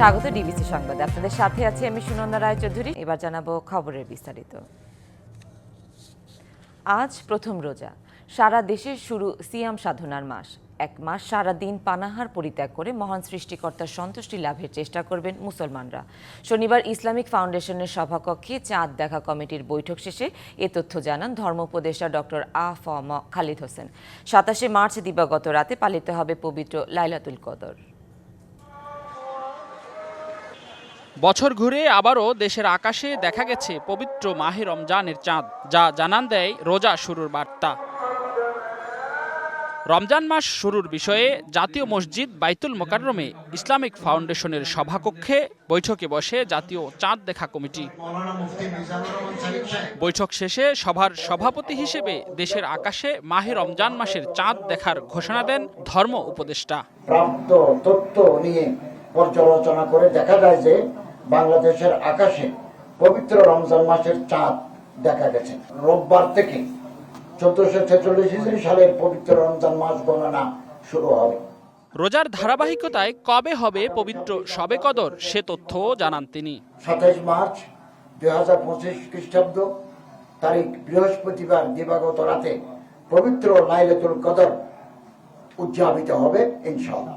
স্বাগত ডিবিসি সংবাদে। আপনাদের সাথে আছি আমি সুনন্দা রায় চৌধুরী এবার জানাব খবরের বিস্তারিত। আজ প্রথম রোজা। সারা দেশে শুরু সিয়াম সাধনার মাস। এক মাস সারা দিন পানাহার পরিত্যাগ করে মহান সৃষ্টিকর্তার সন্তুষ্টি লাভের চেষ্টা করবেন মুসলমানরা। শনিবার ইসলামিক ফাউন্ডেশনের সভাকক্ষে চাঁদ দেখা কমিটির বৈঠক শেষে এ তথ্য জানান ধর্ম উপদেষ্টা ডক্টর আ ফ খালিদ হোসেন। সাতাশে মার্চ দিবাগত রাতে পালিত হবে পবিত্র লাইলাতুল কদর। বছর ঘুরে আবারও দেশের আকাশে দেখা গেছে পবিত্র মাহে রমজানের চাঁদ, যা জানান দেয় রোজা শুরুর বার্তা। রমজান মাস শুরুর বিষয়ে জাতীয় মসজিদ বাইতুল মোকাররমে ইসলামিক ফাউন্ডেশনের সভাকক্ষে বৈঠকে বসে জাতীয় চাঁদ দেখা কমিটি। বৈঠক শেষে সভার সভাপতি হিসেবে দেশের আকাশে মাহে রমজান মাসের চাঁদ দেখার ঘোষণা দেন ধর্ম উপদেষ্টা। প্রাপ্ত নিয়ে পর্যালোচনা করে দেখা যায় যে বাংলাদেশের আকাশে পবিত্র রমজান মাসের চাঁদ দেখা গেছে। রোববার থেকে চোদ্দশো ছেচল্লিশ সালের পবিত্র রমজান মাস গণনা শুরু হবে। রোজার ধারাবাহিকতায় কবে হবে পবিত্র শবে কদর সে তথ্যও জানান তিনি। সাতাইশ মার্চ দুই হাজার পঁচিশ খ্রিস্টাব্দ তারিখ বৃহস্পতিবার দিবাগত রাতে পবিত্র লাইলাতুল কদর উদযাপিত হবে ইনশাআল্লাহ।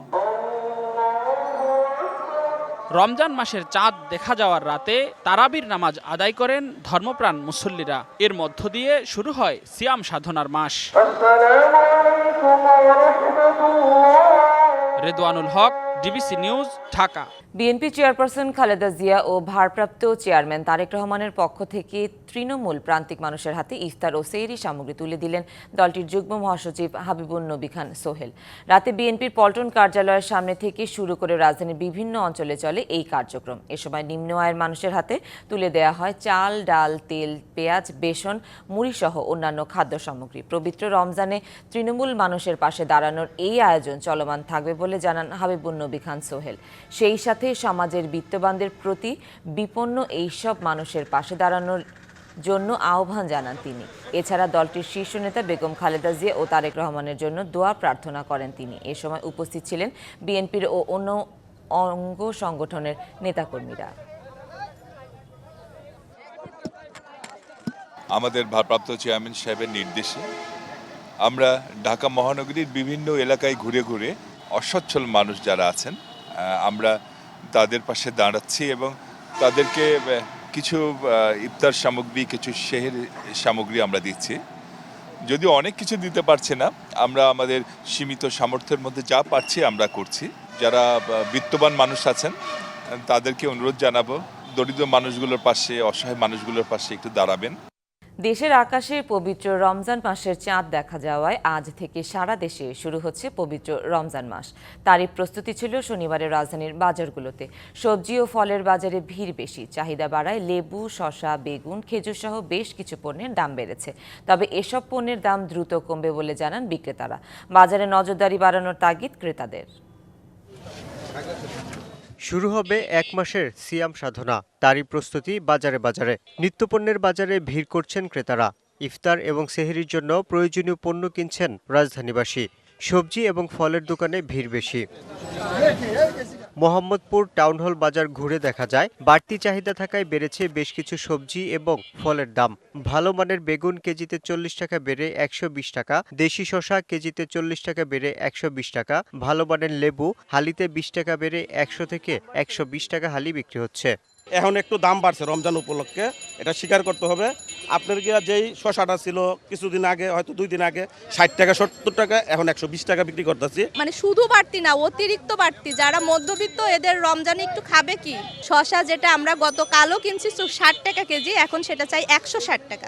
রমজান মাসের চাঁদ দেখা যাওয়ার রাতে তারাবির নামাজ আদায় করেন ধর্মপ্রাণ মুসল্লিরা। এর মধ্য দিয়ে শুরু হয় সিয়াম সাধনার মাস। Redwanul Haque DBC news Dhaka. BNP chairperson Khaleda Zia ও ভারপ্রাপ্ত চেয়ারম্যান তারেক রহমানের পক্ষ থেকে তৃণমূল প্রান্তিক মানুষের হাতে ইফতার ও সেইরি সামগ্রী তুলে দিলেন দলটির যুগ্ম মহাসচিব হাবিবুন নবী খান সোহেল। রাতে বিএনপির পল্টন কার্যালয়ের সামনে থেকে শুরু করে রাজধানীর বিভিন্ন অঞ্চলে চলে এই কার্যক্রম। এ সময় নিম্ন আয়ের মানুষের হাতে তুলে দেয়া হয় চাল, ডাল, তেল, পেঁয়াজ, বেসন মুড়িসহ অন্যান্য খাদ্য সামগ্রী। পবিত্র রমজানে তৃণমূল মানুষের পাশে দাঁড়ানোর এই আয়োজন চলমান থাকবে বলে জানান হাবিবুন নবী খান সোহেল। সেই সাথে সমাজের বিত্তবানদের প্রতি বিপন্ন এইসব মানুষের পাশে দাঁড়ানোর জন্য আহ্বান জানান তিনি। এছাড়া দলটির শীর্ষ নেতা বেগম খালেদা জিয়া ও তারেক রহমানের জন্য দোয়া প্রার্থনা করেন তিনি। এ সময় উপস্থিত ছিলেন বিএনপির ও অন্য অঙ্গ সংগঠনের নেতাকর্মীরা। আমাদের ভারপ্রাপ্ত চেয়ারম্যান সাহেবের নির্দেশে আমরা ঢাকা মহানগরীর বিভিন্ন এলাকায় ঘুরে ঘুরে অসচ্ছল মানুষ যারা আছেন আমরা তাদের পাশে দাঁড়াচ্ছি এবং তাদেরকে কিছু ইফতার সামগ্রী, কিছু শেহের সামগ্রী আমরা দিচ্ছি। যদিও অনেক কিছু দিতে পারছে না, আমরা আমাদের সীমিত সামর্থ্যের মধ্যে যা পারছি আমরা করছি। যারা বিত্তবান মানুষ আছেন, তাদেরকে অনুরোধ জানাব, দরিদ্র মানুষগুলোর পাশে, অসহায় মানুষগুলোর পাশে একটু দাঁড়াবেন। দেশের আকাশে পবিত্র রমজান মাসের চাঁদ দেখা যাওয়ায় আজ থেকে সারা দেশে শুরু হচ্ছে পবিত্র রমজান মাস। তারই প্রস্তুতি ছিল শনিবারের রাজধানীর বাজারগুলোতে। সবজি ও ফলের বাজারে ভিড় বেশি। চাহিদা বাড়ায় লেবু, শসা, বেগুন খেজুর সহ বেশ কিছু পণ্যের দাম বেড়েছে। তবে এসব পণ্যের দাম দ্রুত কমবে বলে জানান বিক্রেতারা। বাজারে নজরদারি বাড়ানোর তাগিদ ক্রেতাদের। শুরু হবে এক মাসের সিয়াম সাধনা। তারই প্রস্তুতি বাজারে বাজারে। নিত্যপণ্যের বাজারে ভিড় করছেন ক্রেতারা। ইফতার এবং সেহেরির জন্য প্রয়োজনীয় পণ্য কিনছেন রাজধানীবাসী। সবজি এবং ফলের দোকানে ভিড় বেশি। মোহাম্মদপুর টাউন হল বাজার ঘুরে দেখা যায়, বাড়তি চাহিদা থাকায় বেড়েছে বেশ কিছু সবজি এবং ফলের দাম। ভালো মানের বেগুন কেজিতে চল্লিশ টাকা বেড়ে একশো বিশ টাকা, দেশি শশা কেজিতে চল্লিশ টাকা বেড়ে একশো বিশ টাকা, ভালো মানের লেবু হালিতে বিশ টাকা বেড়ে একশো থেকে একশো বিশ টাকা হালি বিক্রি হচ্ছে। এখন একটু দাম বাড়ছে রমজান উপলক্ষে, এটা স্বীকার করতে হবে। আপনার গিয়া যেই শশাটা ছিল, কিছুদিন আগে, হয়তো দুই দিন আগে, ষাট টাকা, সত্তর টাকা, এখন একশো বিশ টাকা বিক্রি করতেছি। মানে শুধু বাড়তি না, অতিরিক্ত বাড়তি। যারা মধ্যবিত্ত, এদের রমজানে একটু খাবে কি? শশা যেটা আমরা গত গতকালও কিনছি ষাট টাকা কেজি, এখন সেটা চাই একশো ষাট টাকা।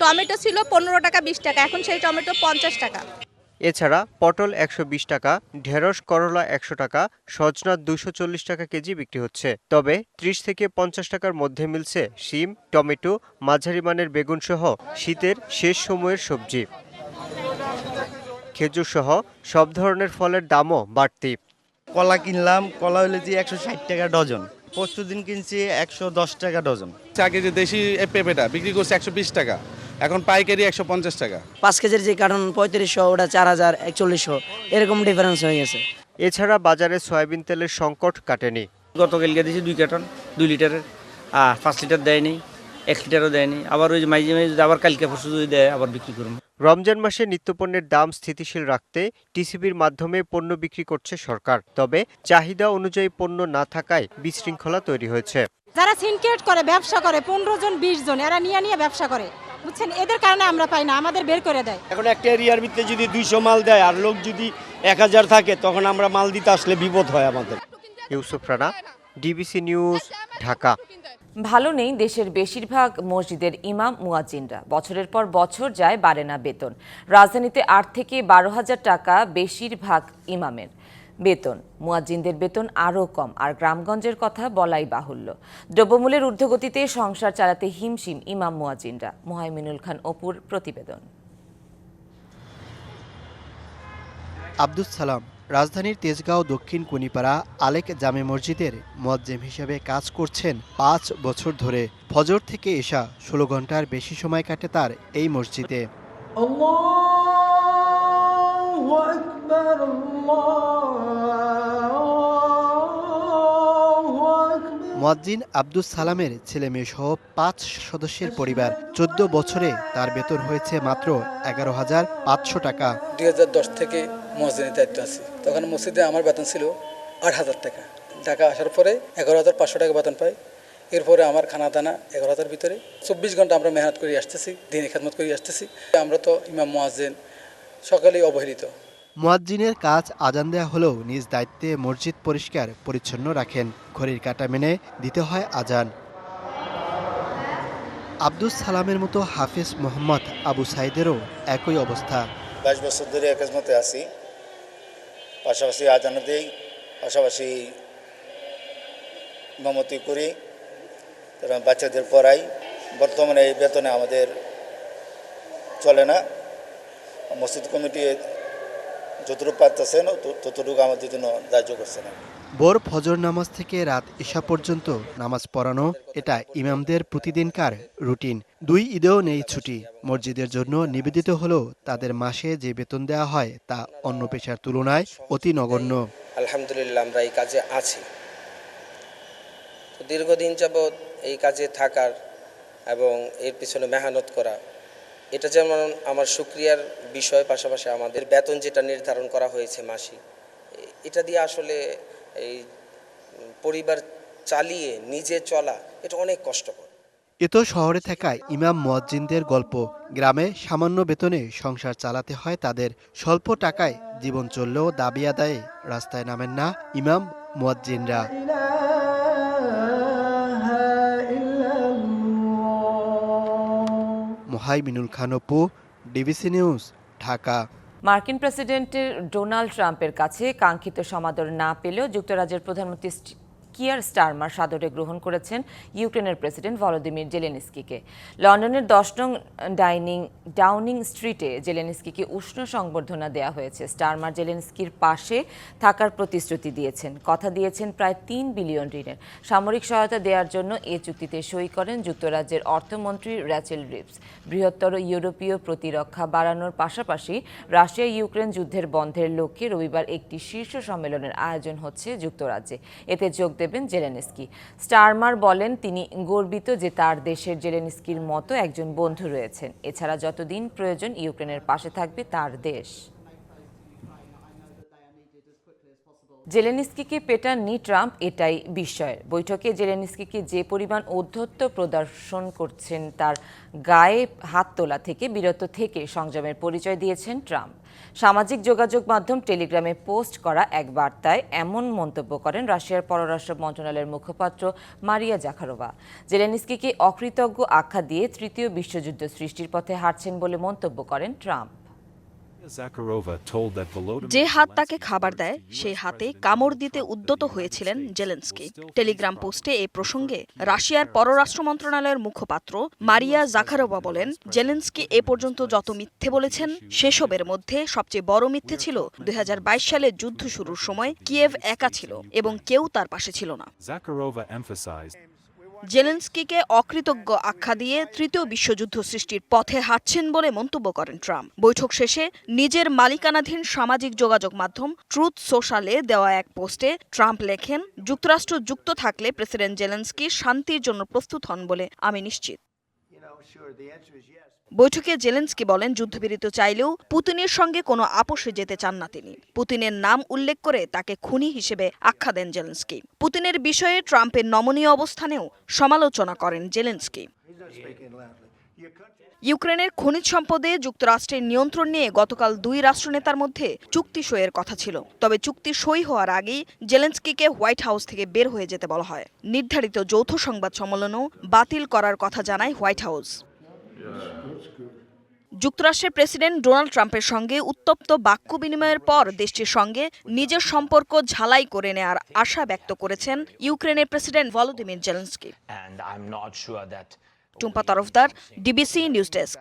টমেটো ছিল পনেরো টাকা, বিশ টাকা, এখন সেই টমেটো পঞ্চাশ টাকা। এছাড়া পটল একশো বিশ টাকা ঢেঁড়স করলা একশো টাকা সজনা দুশো চল্লিশ টাকা কেজি বিক্রি হচ্ছে। তবে ত্রিশ থেকে পঞ্চাশ টাকার মধ্যে মিলছে শিম টমেটো মাঝারি মানের বেগুন সহ শীতের শেষ সময়ের সবজি। খেজুর সহ সব ধরনের ফলের দামও বাড়তি। কলা কিনলাম কলা হইলে যে একশো ষাট টাকা ডজন। পরশু দিন কিনছি একশো দশ টাকা ডজন। আগে যে দেশি পেঁপেটা বিক্রি করছে একশো বিশ টাকা। এখন পাইকারি একশো পঞ্চাশ টাকা। পাঁচ কেজির যে কার্টন পঁয়ত্রিশশো ওটা চার হাজার একচল্লিশশো এরকম ডিফারেন্স হয়ে গেছে। এছাড়া বাজারে সয়াবিন তেলের সংকট কাটেনি। গতকালকে দিয়েছি দুই কার্টন দুই লিটারের আর পাঁচ লিটার দেয়নি এক লিটারও দেয়নি। আবার ওই মাঝে মাঝে যদি আবার কালকে পরশু যদি দেয় আবার বিক্রি করুন। রমজান মাসে নিত্যপণ্যের দাম স্থিতিশীল রাখতে টিসিবির মাধ্যমে পণ্য বিক্রি করছে সরকার। তবে চাহিদা অনুযায়ী পণ্য না থাকায় বিশৃঙ্খলা তৈরি হয়েছে। যারা সিনকেট করে ব্যবসা করে পনেরো জন বিশ জন এরা নিয়ে নিয়ে ব্যবসা করে। বুঝছেন? এদের কারণে আমরা পাই না আমাদের বের করে দেয়। এখন একটা এরিয়ার ভিতরে যদি দুইশো মাল দেয় আর লোক যদি এক হাজার থাকে তখন আমরা মাল দিতে আসলে বিপদ হয় আমাদের। Yusuf Rana DBC news Dhaka. ভালো নেই দেশের বেশিরভাগ মসজিদের ইমাম মুয়াজ্জিনরা। বছরের পর বছর যায় বাড়ে না বেতন। রাজধানীতে আট থেকে বারো হাজার টাকা বেশিরভাগ ইমামের। বেতন। মুয়াজ্জিনদের বেতন আরও কম আর গ্রামগঞ্জের কথা বলাই বাহুল্য। দ্রব্যমূল্যের ঊর্ধ্বগতিতে সংসার চালাতে হিমশিম ইমাম মুয়াজ্জিনরা। মোহাইমিনুল খান অপুর প্রতিবেদন। আব্দুস সালাম রাজধানীর তেজগাঁও দক্ষিণ কুনিপাড়া আলেক জামে মসজিদের মোয়াজ্জেম হিসেবে কাজ করছেন পাঁচ বছর ধরে। ফজর থেকে এসা ষোলো ঘণ্টার বেশি সময় কাটে তার এই মসজিদে। মোয়াজ্জিন আব্দুস সালামের ছেলে মেয়ে সহ পাঁচ সদস্যের পরিবার চোদ্দ বছরে তার বেতন হয়েছে মাত্র এগারো হাজার পাঁচশো টাকা। দুই হাজার দশ থেকে মসজিদের দায়িত্ব আছি। তখন মসজিদে আমার বেতন ছিল আট হাজার টাকা। ঢাকা আসার পরে এগারো হাজার পাঁচশো টাকা বেতন পাই। এরপরে আমার খানা দানা এগারো হাজার ভিতরে। চব্বিশ ঘণ্টা আমরা মেহনত করে আসতেছি দিনে খেদমত করে আসতেছি। আমরা তো ইমাম মোয়াজ্জেন সকালেই অবহেলিত। মোয়াজ্জিনের কাজ আজান দেয়া হলেও নিজ দায়িত্বে মসজিদ পরিষ্কার পরিচ্ছন্ন রাখেন। ঘড়ির কাটা মেনে দিতে হয় আজান। আব্দুস সালামের মতো হাফিজ মোহাম্মদ আবু সাইদেরও একই অবস্থা। বাইশ বছর ধরে এক একাজমতে আছি। পাশাপাশি আজানো দিই পাশাপাশি মমতি করি বাচ্চাদের পড়াই। বর্তমানে এই বেতনে আমাদের চলে না। মসজিদ কমিটি যতটুকু পারতেছেন ততটুকু আমাদের জন্য দাহ্য করছে না। ভোর ফজর নামাজ থেকে রাত ঈশা পর্যন্ত নামাজ পড়ানো এটা ইমামদের প্রতিদিনকার রুটিন। দুই ঈদেও নেই ছুটি। মসজিদের জন্য নিবেদিত হলেও তাদের মাসে যে বেতন দেওয়া হয় তা অন্য পেশার তুলনায় অতি নগণ্য। আলহামদুলিল্লাহ আমরা এই কাজে আছি। দীর্ঘদিন যাবৎ এই কাজে থাকার এবং এর পিছনে মেহনত করা এটা যেমন আমার সুক্রিয়ার বিষয়, পাশাপাশি আমাদের বেতন যেটা নির্ধারণ করা হয়েছে মাসি এটা দিয়ে আসলে এই পরিবার চালিয়ে নিজে চলা, এটা অনেক কষ্টকর। এ তো শহরে থাকা ইমাম মুয়াজ্জিনদের গল্প, গ্রামে সামান্য বেতনে সংসার চালাতে হয় তাদের, স্বল্প টাকায় জীবন চললেও দাবি আদায়ে রাস্তায় নামেন না ইমাম মুয়াজ্জিনরা। মোহাইমিনুল খানপু ডিবিসি নিউজ, ঢাকা। মার্কিন প্রেসিডেন্টের ডোনাল্ড ট্রাম্পের কাছে কাঙ্ক্ষিত সমাদর না পেলেও যুক্তরাজ্যের প্রধানমন্ত্রী কিয়ার স্টারমার সাদরে গ্রহণ করেছেন ইউক্রেনের প্রেসিডেন্ট ভলোদিমির জেলেনস্কিকে। লন্ডনের দশ নং ডাইনিং, ডাউনিং স্ট্রিটে জেলেনস্কিকে উষ্ণ সংবর্ধনা দেওয়া হয়েছে। স্টারমার জেলেনস্কির পাশে থাকার প্রতিশ্রুতি দিয়েছেন। কথা দিয়েছেন প্রায় তিন বিলিয়ন ঋণের। সামরিক সহায়তা দেওয়ার জন্য এ চুক্তিতে সই করেন যুক্তরাজ্যের অর্থমন্ত্রী র্যাচেল রিপস বৃহত্তর ইউরোপীয় প্রতিরক্ষা বাড়ানোর পাশাপাশি রাশিয়া ইউক্রেন যুদ্ধের বন্ধের লক্ষ্যে রবিবার একটি শীর্ষ সম্মেলনের আয়োজন হচ্ছে যুক্তরাজ্যে। এতে যোগ দেবেন জেলেনস্কি। স্টারমার বলেন, তিনি গর্বিত যে তার দেশের জেলেনস্কির মতো একজন বন্ধু রয়েছেন। এছাড়া যতদিন প্রয়োজন ইউক্রেনের পাশে থাকবে তার দেশ। জেলেনিস্কিকে পেটাননি ট্রাম্প এটাই বিস্ময়ের বৈঠকে জেলেনিস্কিকে যে পরিমাণ ঔদ্ধত্য প্রদর্শন করছেন, তার গায়ে হাত তোলা থেকে বিরত থেকে সংযমের পরিচয় দিয়েছেন ট্রাম্প। সামাজিক যোগাযোগ মাধ্যম টেলিগ্রামে পোস্ট করা এক বার্তায় এমন মন্তব্য করেন রাশিয়ার পররাষ্ট্র মন্ত্রণালয়ের মুখপাত্র মারিয়া জাখারোভা। জেলেনিস্কিকে অকৃতজ্ঞ আখ্যা দিয়ে তৃতীয় বিশ্বযুদ্ধ সৃষ্টির পথে হাঁটছেন বলে মন্তব্য করেন ট্রাম্প। যে হাত তাকে খাবার দেয় সেই হাতে কামড় দিতে উদ্যত হয়েছিলেন জেলেন্সকি টেলিগ্রাম পোস্টে এ প্রসঙ্গে রাশিয়ার পররাষ্ট্র মন্ত্রণালয়ের মুখপাত্র মারিয়া জাখারোভা বলেন জেলেন্সকি এ পর্যন্ত যত মিথ্যে বলেছেন সেসবের মধ্যে সবচেয়ে বড় মিথ্যে ছিল দুই সালে যুদ্ধ শুরুর সময় কিয়েভ একা ছিল এবং কেউ তার পাশে ছিল না। জেলেন্সকিকে অকৃতজ্ঞ আখ্যা দিয়ে তৃতীয় বিশ্বযুদ্ধ সৃষ্টির পথে হাঁটছেন বলে মন্তব্য করেন ট্রাম্প। বৈঠক শেষে নিজের মালিকানাধীন সামাজিক যোগাযোগ মাধ্যম ট্রুথ সোশ্যালে দেওয়া এক পোস্টে ট্রাম্প লেখেন, যুক্তরাষ্ট্র যুক্ত থাকলে প্রেসিডেন্ট জেলেন্সকি শান্তির জন্য প্রস্তুত হন বলে আমি নিশ্চিত। বৈঠকে জেলেন্সকি বলেন, যুদ্ধবিরতি চাইলেও পুতিনের সঙ্গে কোনো আপোষে যেতে চান না তিনি। পুতিনের নাম উল্লেখ করে তাকে খুনি হিসেবে আখ্যা দেন জেলেন্সকি। পুতিনের বিষয়ে ট্রাম্পের নমনীয় অবস্থানেও সমালোচনা করেন জেলেন্সকি। ইউক্রেনের খনিজ সম্পদে যুক্তরাষ্ট্রের নিয়ন্ত্রণ নিয়ে গতকাল দুই রাষ্ট্রনেতার মধ্যে চুক্তি সইয়ের কথা ছিল। তবে চুক্তি সই হওয়ার আগেই জেলেন্সকিকে হোয়াইট হাউস থেকে বের হয়ে যেতে বলা হয়। নির্ধারিত যৌথ সংবাদ সম্মেলনও বাতিল করার কথা জানায় হোয়াইট হাউস। যুক্তরাষ্ট্রের প্রেসিডেন্ট ডোনাল্ড ট্রাম্পের সঙ্গে উত্তপ্ত বাক্য বিনিময়ের পর দেশটির সঙ্গে নিজের সম্পর্ক ঝালাই করে নেয়ার আশা ব্যক্ত করেছেন ইউক্রেনের president Volodymyr Zelensky. Tumpa Tarafdar DBC news desk.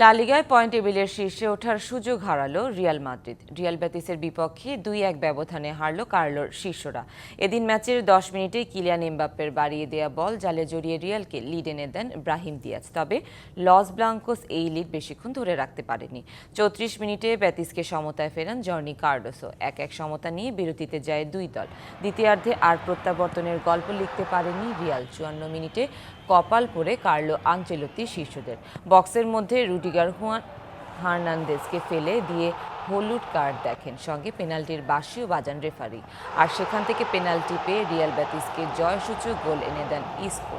La লিগায় point টেবিলের শীর্ষে ওঠার সুযোগ হারালো রিয়াল মাদ্রিদ। রিয়াল বেতিসের বিপক্ষে দুই এক ব্যবধানে হারল কার্লোর শীর্ষরা। এদিন ম্যাচের দশ মিনিটে কিলিয়ান এমবাপ্পের বাড়িয়ে দেয়া বল জালে জড়িয়ে রিয়ালকে লিড এনে দেন ব্রাহিম দিয়াজ। তবে লস ব্লাঙ্কোস এই লিড বেশিক্ষণ ধরে রাখতে পারেনি। চৌত্রিশ মিনিটে বেতিসকে সমতায় ফেরান জর্নি কার্ডোসো এক এক সমতা নিয়ে বিরতিতে যায় দুই দল। দ্বিতীয়ার্ধে আর প্রত্যাবর্তনের গল্প লিখতে পারেনি রিয়াল। চুয়ান্ন মিনিটে কপাল পরে কার্লো আঞ্চেলতি শীর্ষদের। বক্সের মধ্যে রুডিগার, হুয়ান হার্নান্দেজকে ফেলে দিয়ে হলুদ কার্ড দেখেন। সঙ্গে পেনাল্টির বাসিও বাজান রেফারি। আর সেখান থেকে পেনাল্টি পেয়ে রিয়াল ব্যাতিসকে জয়সূচক গোল এনে দেন ইস্কো।